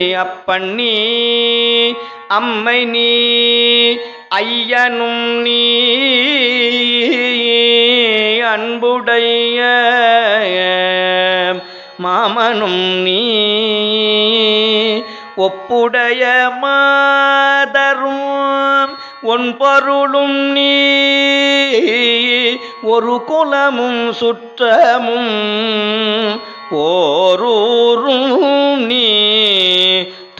அப்பண்ணி அம்மை நீ ஐயனும் நீ அன்புடைய மாமனும் நீ ஒப்புடைய மாதரும் ஒன் பொருளும் நீ ஒரு குலமும் சுற்றமும் ஓரூரும் நீ.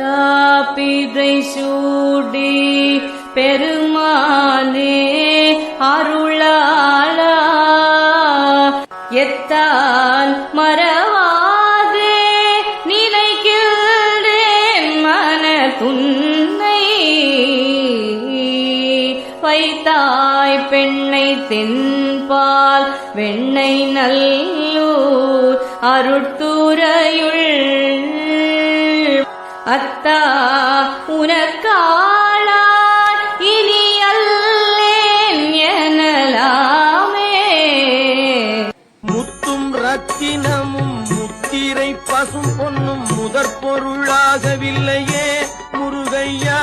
தாப்பிதை சூடி பெருமானே அருளாளா. எத்தான் மறவாதே நினைக்கின்றேன் மன துன்னை. வைத்தாய் பெண்ணை தென்பால் வெண்ணை நல்லூர் அருட்துறையுள் அத்தா உனக்காளா இனி அல்லேன் எனலாமே. முத்தும் ரத்தினமும் முத்திரை பசும் பொன்னும் முதற் பொருளாகவில்லையே முருகையா